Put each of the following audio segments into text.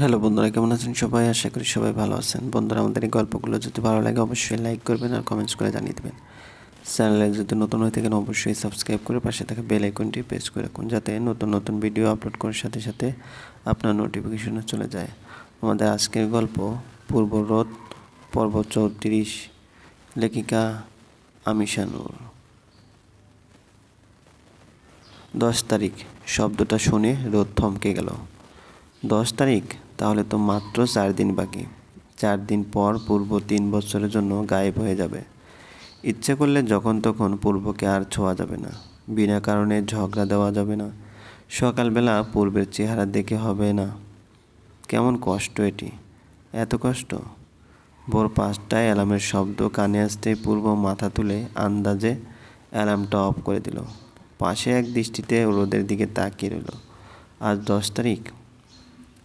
Hello বন্ধুরা, কেমন আছেন সবাই? আশা করি সবাই ভালো আছেন। বন্ধুরা, আমাদের এই গল্পগুলো যদি ভালো লাগে, অবশ্যই লাইক করবেন আর কমেন্টস করে জানিয়ে দেবেন। চ্যানেলে যদি নতুন হয়ে থাকেন, অবশ্যই সাবস্ক্রাইব করে পাশে থাকা বেল আইকনটি প্রেস করে রাখুন, যাতে নতুন নতুন ভিডিও আপলোড করার সাথে সাথে আপনার নোটিফিকেশনে চলে যায়। আমাদের আজকের গল্প, পূর্ব রোদ পর্ব চৌত্রিশ, লেখিকা আমিশানুর দশ তারিখ, শব্দটা শুনে রোদ থমকে গেল। দশ তারিখ তাহলে তো মাত্র চার দিন বাকি। চার দিন পর পূর্ব তিন বছরের জন্য গায়েব হয়ে যাবে। ইচ্ছে করলে যখন তখন পূর্বকে আর ছোঁয়া যাবে না। বিনা কারণে ঝগড়া দেওয়া যাবে না। সকালবেলা পূর্বের চেহারা দেখে হবে না। কেমন কষ্ট এটি। এত কষ্ট। ভোর পাঁচটায় অ্যালার্মের শব্দ কানে আসতেই পূর্ব মাথা তুলে আন্দাজে অ্যালার্মটা অফ করে দিল। পাশে এক দৃষ্টিতে রোদের দিকে তাকিয়ে রইল। আজ দশ তারিখ।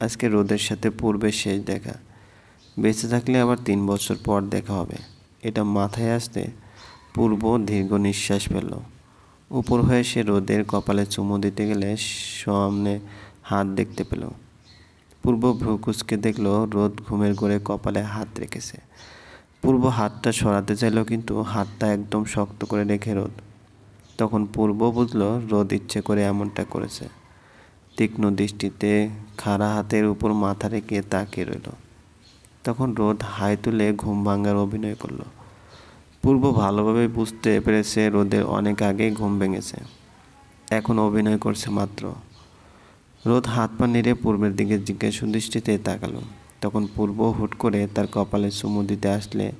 আজকে রোদের সাথে পূর্বের শেষ দেখা। বেঁচে থাকলে আবার তিন বছর পর দেখা হবে। এটা মাথায় আসতে পূর্ব দীর্ঘ নিঃশ্বাস ফেলল। উপর হয়ে সে রোদের কপালে চুমু দিতে গেলে সামনে হাত দেখতে পেল। পূর্ব ভ্রুকুচকে দেখল রোদ ঘুমের ঘরে কপালে হাত রেখেছে। পূর্ব হাতটা সরাতে চাইল কিন্তু হাতটা একদম শক্ত করে রেখে রোদ। তখন পূর্ব বুঝল রোদ ইচ্ছে করে এমনটা করেছে। তীক্ষ্ণ দৃষ্টিতে খাড়া হাতের উপর মাথা রেখে তাকিয়ে রইল। তখন রোদ হাই তুলে ঘুম ভাঙার অভিনয় করল। পূর্ব ভালোভাবে বুঝতে পেরেছে রোদের অনেক আগেই ঘুম ভেঙেছে। এখন অভিনয় করছে মাত্র। রোদ হাত পা নেড়ে পূর্বের দিকে জিজ্ঞাসু দৃষ্টিতে তাকালো। তখন পূর্ব হুট করে তার কপালে চুমু দিতে আসলে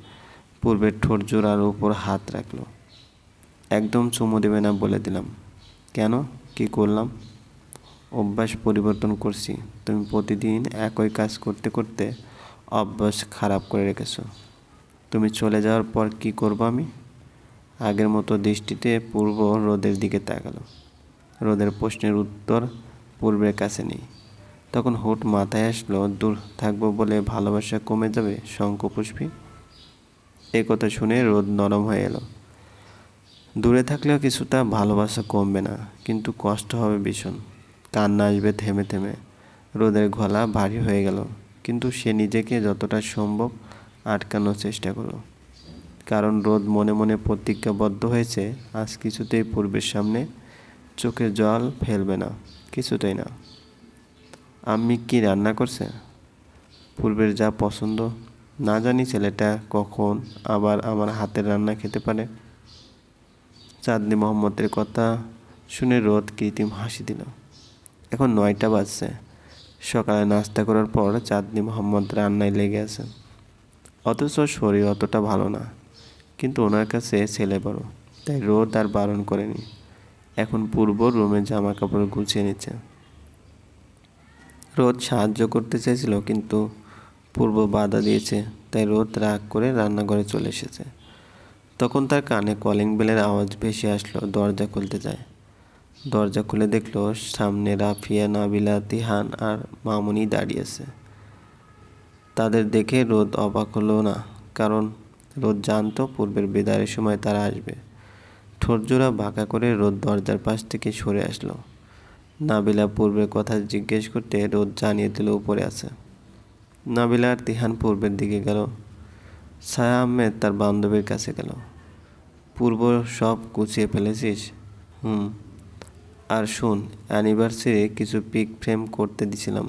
পূর্বের ঠোঁট জোড়ার উপর হাত রাখল। একদম চুমু দেবে না বলে দিলাম। কেন? কি করলাম? অভ্যাস পরিবর্তন করছি। তুমি প্রতিদিন একই কাজ করতে করতে অভ্যাস খারাপ করে রেখেছো। তুমি চলে যাওয়ার পর কি করব আমি? আগের মতো দৃষ্টিতে পূর্ব রোদের দিকে তাকালো। রোদের প্রশ্নের উত্তর পূর্বের কাছে নেই। তখন হুট মাথায় আসলো, দূর থাকব বলে ভালোবাসা কমে যাবে, শঙ্খপুষ্পী? এই কথা শুনে রোদ নরম হয়ে এলো। দূরে থাকলেও কিছুটা ভালোবাসা কমবে না, কিন্তু কষ্ট হবে ভীষণ। কান্না আসবে থেমে থেমে। রোদের গলা ভারী হয়ে গেল। কিন্তু সে নিজেকে যতটা সম্ভব আটকানোর চেষ্টা করল। কারণ রোদ মনে মনে প্রতিজ্ঞাবদ্ধ হয়েছে, আজ কিছুতেই পূর্বের সামনে চোখে জল ফেলবে না, কিছুতেই না। আমি কি রান্না করছে? পূর্বের যা পছন্দ। না জানি ছেলেটা কখন আবার আমার হাতের রান্না খেতে পারে। চাঁদনি মোহাম্মদের কথা শুনে রোদ কৃত্রিম হাসি দিল। এখন নয়টা বাজছে। সকালে নাস্তা করার পর চাঁদনি মোহাম্মদ রান্নায় লেগে আছে। অথচ শরীর অতটা ভালো না, কিন্তু ওনার কাছে ছেলে বড়, তাই রোদ আর বারণ করেনি। এখন পূর্ব রুমে জামা কাপড় গুছিয়ে নিচ্ছে। রোদ সাহায্য করতে চাইছিল কিন্তু পূর্ব বাধা দিয়েছে, তাই রোদ রাগ করে রান্নাঘরে চলে এসেছে। তখন তার কানে কলিং বেলের আওয়াজ ভেসে আসলো, দরজা খুলতে যায়। দরজা খুলে দেখল সামনে রাফিয়া, নাবিলা, তিহান আর মামুনি দাঁড়িয়েছে তাদের দেখে রোদ অবাক হলো না, কারণ রোদ জানতো পূর্বের বেদারের সময় তারা আসবে। ঠোঁটজোড়া বাঁকা করে রোদ দরজার পাশ থেকে সরে আসলো। নাবিলা পূর্বের কথা জিজ্ঞেস করতে রোদ জানিয়ে দিল উপরে আছে। নাবিলা আর তিহান পূর্বের দিকে গেল। ছায়া আহমেদ তার বান্ধবীর কাছে গেল। পূর্ব সব গুছিয়ে ফেলেছিস? হুম। আর শোন অ্যানিভার্সারি কিছু পিক ফ্রেম করতে দিছিলাম।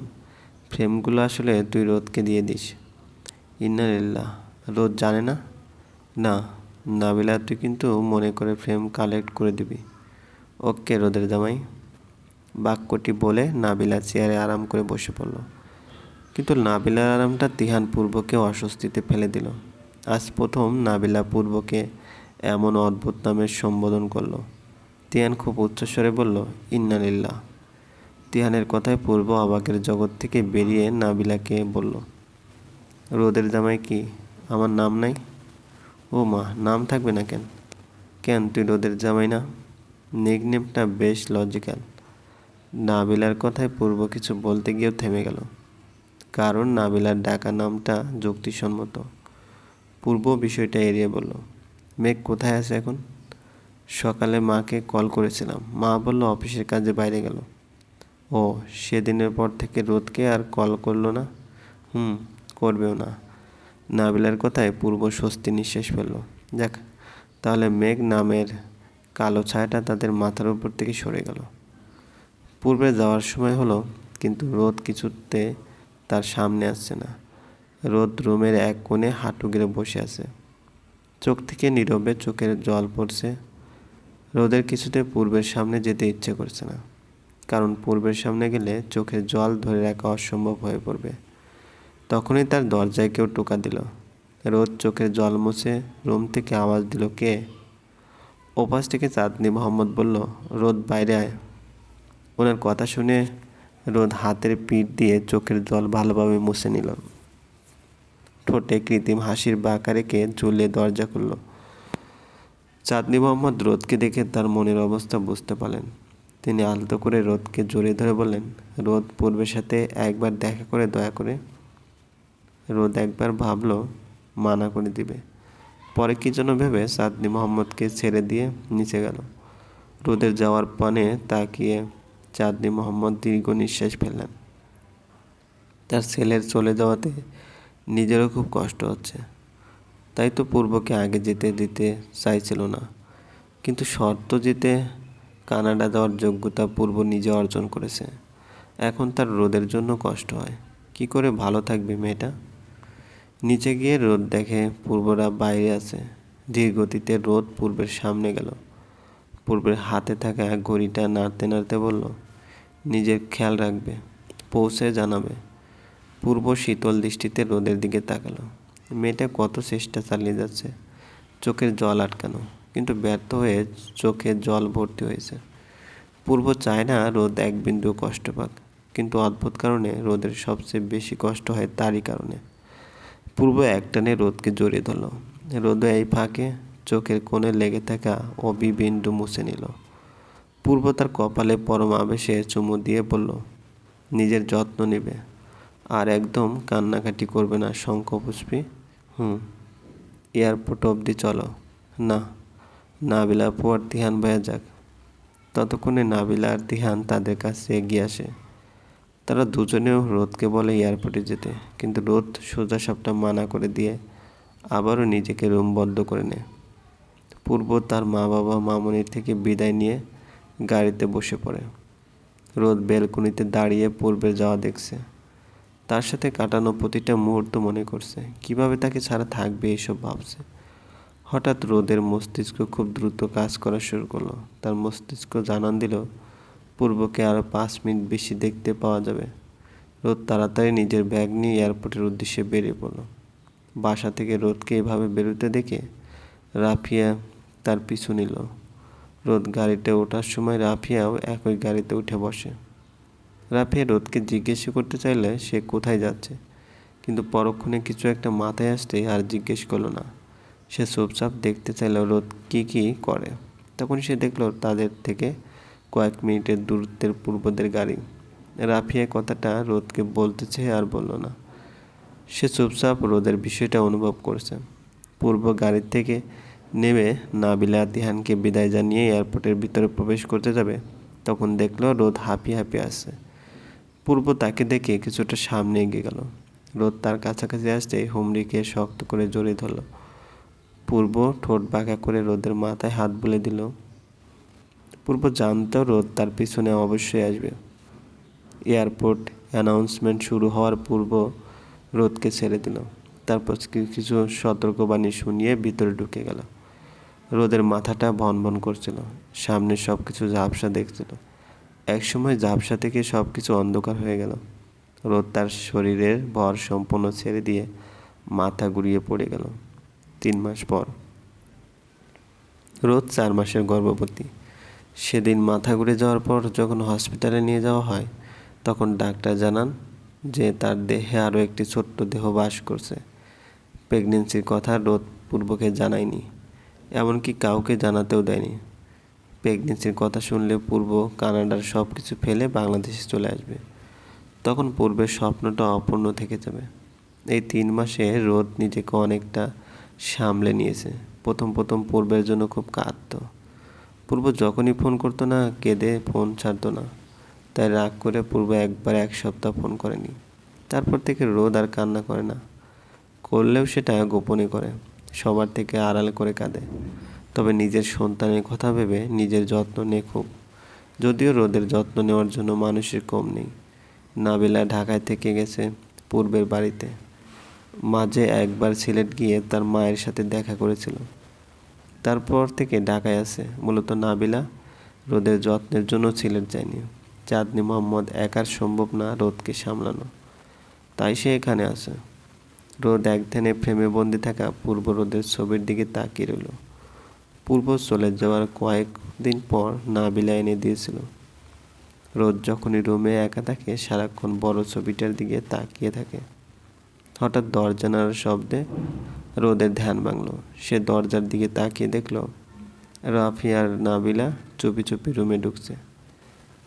ফ্রেমগুলো আসলে তুই রোদকে দিয়ে দিস। ইন্নালিল্লাহ রোদ জানে না? না, নাবিলা, তুই কিন্তু মনে করে ফ্রেম কালেক্ট করে দিবি। ওকে, রোদের জামাই। বাক্যটি বলে নাবিলা চেয়ারে আরাম করে বসে পড়ল। কিন্তু নাবিলার আরামটা তিহান পূর্বকে অস্বস্তিতে ফেলে দিল। আজ প্রথম নাবিলা পূর্বকে এমন অদ্ভুত নামের সম্বোধন করল। তিহান খুব উচ্চস্বরে বলল, ইন্নালিল্লাহ। তিহানের কথায় পূর্ব অবাকের জগৎ থেকে বেরিয়ে নাবিলাকে বলল, রোদের জামাই কি? আমার নাম নাই? ও মা, নাম থাকবে না কেন? কেন তুই রোদের জামাই না? নিকনেমটা বেশ লজিক্যাল। নাবিলার কথায় পূর্ব কিছু বলতে গিয়েও থেমে গেল। কারণ নাবিলার ডাকা নামটা যুক্তিসম্মত। পূর্ব বিষয়টা এড়িয়ে বলল, মেঘ কোথায় আছে এখন? সকালে মাকে কল করেছিলাম। মা বলল, অফিসের কাজে বাইরে গেল। ও, সেদিনের পর থেকে রোদকে আর কল করল না? হুম, করবেও না। নাবিলার কথায় পূর্ব স্বস্তি নিঃশ্বাস ফেলল। যাক, তাহলে মেঘ নামের কালো ছায়াটা তাদের মাথার উপর থেকে সরে গেল। পূর্বে যাওয়ার সময় হলো, কিন্তু রোদ কিছুতে তার সামনে আসছে না। রোদ রুমের এক কোণে হাঁটু গেড়ে বসে আছে। চোখ থেকে নীরবে চোখের জল পড়ছে। রোদের কিছুতে পূর্বের সামনে যেতে ইচ্ছে করছে না, কারণ পূর্বের সামনে গেলে চোখের জল ধরে রাখা অসম্ভব হয়ে পড়বে। তখনই তার দরজায় কেউ টোকা দিল। রোদ চোখের জল মুছে রুম থেকে আওয়াজ দিল, কে? ওপাশ থেকে চাঁদনি মোহাম্মদ বলল, রোদ, বাইরে আয়। ওনার কথা শুনে রোদ হাতের পিঠ দিয়ে চোখের জল ভালোভাবে মুছে নিল। ঠোঁটে কৃত্রিম হাসির বাঁকা রেখে ঝুলিয়ে দরজা খুলল। চাঁদনি মোহাম্মদ রোদকে দেখে তার মনের অবস্থা বুঝতে পারলেন। তিনি আলতো করে রোদকে জড়িয়ে ধরে বললেন, রোদ পূর্বের সাথে একবার দেখা করে দয়া করে। রোদ একবার ভাবল, মানা করে দিবে। পরে কি যেন ভেবে চাঁদনি মোহাম্মদকে ছেড়ে দিয়ে নিচে গেল। রোদের যাওয়ার পানে তাকিয়ে চাঁদনি মোহাম্মদ দীর্ঘ নিঃশ্বাস ফেললেন। তার ছেলের চলে যাওয়াতে নিজেরও খুব কষ্ট হচ্ছে। তাই তো পূর্বকে আগে যেতে দিতে চাইছিল না। কিন্তু শর্ত জিতে কানাডা যাওয়ার যোগ্যতা পূর্ব নিজে অর্জন করেছে। এখন তার রোদের জন্য কষ্ট হয়। কি করে ভালো থাকবে মেয়েটা? নিচে গিয়ে রোদ দেখে পূর্বরা বাইরে আছে। ধীর গতিতে রোদ পূর্বের সামনে গেল। পূর্বের হাতে থাকা এক ঘড়িটা নাড়তে নাড়তে বলল, নিজের খেয়াল রাখবে, পৌঁছে জানাবে। পূর্ব শীতল দৃষ্টিতে রোদের দিকে তাকালো। মেয়েটা কত চেষ্টা চালিয়ে যাচ্ছে? চোখের জল আটকানো। কিন্তু ব্যর্থ হয়ে চোখে জল ভর্তি হয়েছে। পূর্ব চায় না রোদ এক বিন্দু কষ্ট পাক, কিন্তু অদ্ভুত কারণে রোদের সবচেয়ে বেশি কষ্ট হয় তারই কারণে। পূর্ব একটানে রোদকে জড়িয়ে ধরল। রোদে এই ফাঁকে চোখের কোণে লেগে থাকা অবিবিন্দু মুছে নিল। পূর্ব তার কপালে পরম আবেশে চুমু দিয়ে বলল, নিজের যত্ন নেবে। আর একদম কান্নাকাটি করবে না, শঙ্খপুষ্পী। হুম, এয়ারপোর্ট অবধি চলো। না, নাবিলা পুয়ার ধ্যান বয়া যাক। ততক্ষণে নাবিলা আর দিহান তাদের কাছে এগিয়ে আসে। তারা দুজনেও রোদকে বলে এয়ারপোর্টে যেতে, কিন্তু রোদ সোজা সাপটা মানা করে দিয়ে আবারও নিজেকে রুম বদ্ধ করে নেয়। পূর্ব তার মা বাবা মামনির থেকে বিদায় নিয়ে গাড়িতে বসে পড়ে। রোদ বেলকুনিতে দাঁড়িয়ে পূর্বে যাওয়া দেখছে। তার সাথে কাটানো প্রতিটা মুহূর্ত মনে করছে, কীভাবে তাকে ছাড়া থাকবে এসব ভাবছে। হঠাৎ রোদের মস্তিষ্ক খুব দ্রুত কাজ করা শুরু করল। তার মস্তিষ্ক জানান দিল, পূর্বকে আরও পাঁচ মিনিট বেশি দেখতে পাওয়া যাবে। রোদ তাড়াতাড়ি নিজের ব্যাগ নিয়ে এয়ারপোর্টের উদ্দেশ্যে বেরিয়ে পড়ল। বাসা থেকে রোদকে এভাবে বেরোতে দেখে রাফিয়া তার পিছু নিল। রোদ গাড়িতে ওঠার সময় রাফিয়াও একই গাড়িতে উঠে বসে। রাফিয়া রোদকে জিজ্ঞেস করতে চাইলে সে কোথায় যাচ্ছে? কিন্তু পরক্ষণে কিছু একটা মাথায় আসতে আর জিজ্ঞেস করল না। সে চুপচাপ দেখতে চাইল রোদ কি কি করে। তখন সে দেখল তাদের থেকে কয়েক মিনিটের দূরত্বের পূর্বদের গাড়ি। রাফিয়া কথাটা রোদকে বলতেছে আর বলল না। সে চুপচাপ রোদের বিষয়টা অনুভব করছে। পূর্ব গাড়ির থেকে নেমে নাবিলা দিহানকে বিদায় জানিয়ে এয়ারপোর্টের ভিতরে প্রবেশ করতে যাবে। তখন দেখল রোদ হাঁপিয়ে হাঁপিয়ে আসছে। পূর্ব তাকে দেখে কিছুটা সামনে এগিয়ে গেল। রোদ তার কাছাকাছি আসতে হুমড়িকে শক্ত করে জড়িয়ে ধরল। পূর্ব ঠোঁট বাঁকা করে রোদের মাথায় হাত বুলে দিল। পূর্ব জানতো রোদ তার পিছনে অবশ্যই আসবে। এয়ারপোর্ট অ্যানাউন্সমেন্ট শুরু হওয়ার পূর্ব রোদকে ছেড়ে দিল। তারপর কিছু সতর্কবাণী শুনিয়ে ভিতরে ঢুকে গেল। রোদের মাথাটা ভন ভন করছিল। সামনে সব কিছু ঝাপসা দেখছিল। একসময় ঝাপসা থেকে সব কিছু অন্ধকার হয়ে গেল। রোদ তার শরীরের ভর সম্পূর্ণ ছেড়ে দিয়ে মাথা ঘুরিয়ে পড়ে গেল। তিন মাস পর। রোদ চার মাসের গর্ভবতী। সেদিন মাথা ঘুরে যাওয়ার পর যখন হসপিটালে নিয়ে যাওয়া হয়, তখন ডাক্তার জানান যে তার দেহে আরও একটি ছোট্ট দেহ বাস করছে। প্রেগনেন্সির কথা রোদ পূর্বকে জানায়নি, এমনকি কাউকে জানাতেও দেয়নি। প্রেগনেন্সির কথা শুনলে পূর্ব কানাডার সব কিছু ফেলে বাংলাদেশে চলে আসবে। তখন পূর্বের স্বপ্নটা অপূর্ণ থেকে যাবে। এই তিন মাসে রোদ নিজেকে অনেকটা সামলে নিয়েছে। প্রথম প্রথম পূর্বের জন্য খুব কাঁদত। পূর্ব যখনই ফোন করতো না, কেঁদে ফোন ছাড়তো না। তাই রাগ করে পূর্ব একবার এক সপ্তাহ ফোন করেনি। তারপর থেকে রোদ আর কান্না করে না। করলেও সেটা গোপনে করে। সবার থেকে আড়াল করে কাঁদে। তবে নিজের সন্তানের কথা ভেবে নিজের যত্ন নেয় খুব। যদিও রোদের যত্ন নেওয়ার জন্য মানুষের কম নেই। নাবিলা ঢাকায় থেকে গেছে পূর্বের বাড়িতে। মাঝে একবার সিলেট গিয়ে তার মায়ের সাথে দেখা করেছিল। তারপর থেকে ঢাকায় আছে। মূলত নাবিলা রোদের যত্নের জন্য সিলেট যায়নি। চাঁদনি মোহাম্মদ একার সম্ভব না রোদকে সামলানো। তাই সে এখানে আছে। রোদ এক ধ্যানে ফ্রেমে বন্দি থাকা পূর্ব রোদের ছবির দিকে তাকিয়ে রইল। পূর্ব চলে যাওয়ার কয়েকদিন পর নাবিলা এনে দিয়েছিল। রোদ যখনই রুমে একা থাকে, সারাক্ষণ বড় ছবিটার দিকে তাকিয়ে থাকে। হঠাৎ দরজানার শব্দে রোদের ধ্যান ভাঙলো। সে দরজার দিকে তাকিয়ে দেখল, রাফি আর নাবিলা চুপি চুপি রুমে ঢুকছে।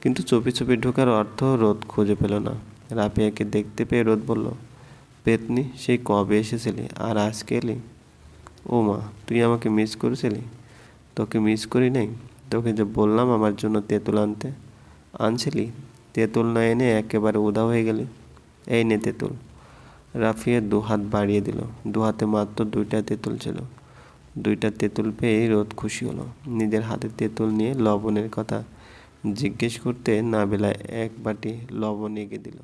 কিন্তু চুপি চুপি ঢোকার অর্থ রোদ খুঁজে পেল না। রাফিয়াকে দেখতে পেয়ে রোদ বলল, পেতনি, সেই কবে এসেছিলি? আর আজকে এলি? ও মা, তুই আমাকে মিস করেছিলি? তোকে মিস করি নাই? তোকে যে বললাম আমার জন্য তেঁতুল আনতে। আনছিলি? তেঁতুল না এনে একেবারে উদা হয়ে গেলি। এই নে তেঁতুল। রাফিয়া দু হাত বাড়িয়ে দিল। দু হাতে মাত্র দুইটা তেঁতুল ছিল। দুইটা তেঁতুল পেয়ে রোদ খুশি হলো। নিজের হাতে তেঁতুল নিয়ে লবণের কথা জিজ্ঞেস করতে নাবেলা এক বাটি লবণ এগিয়ে দিল।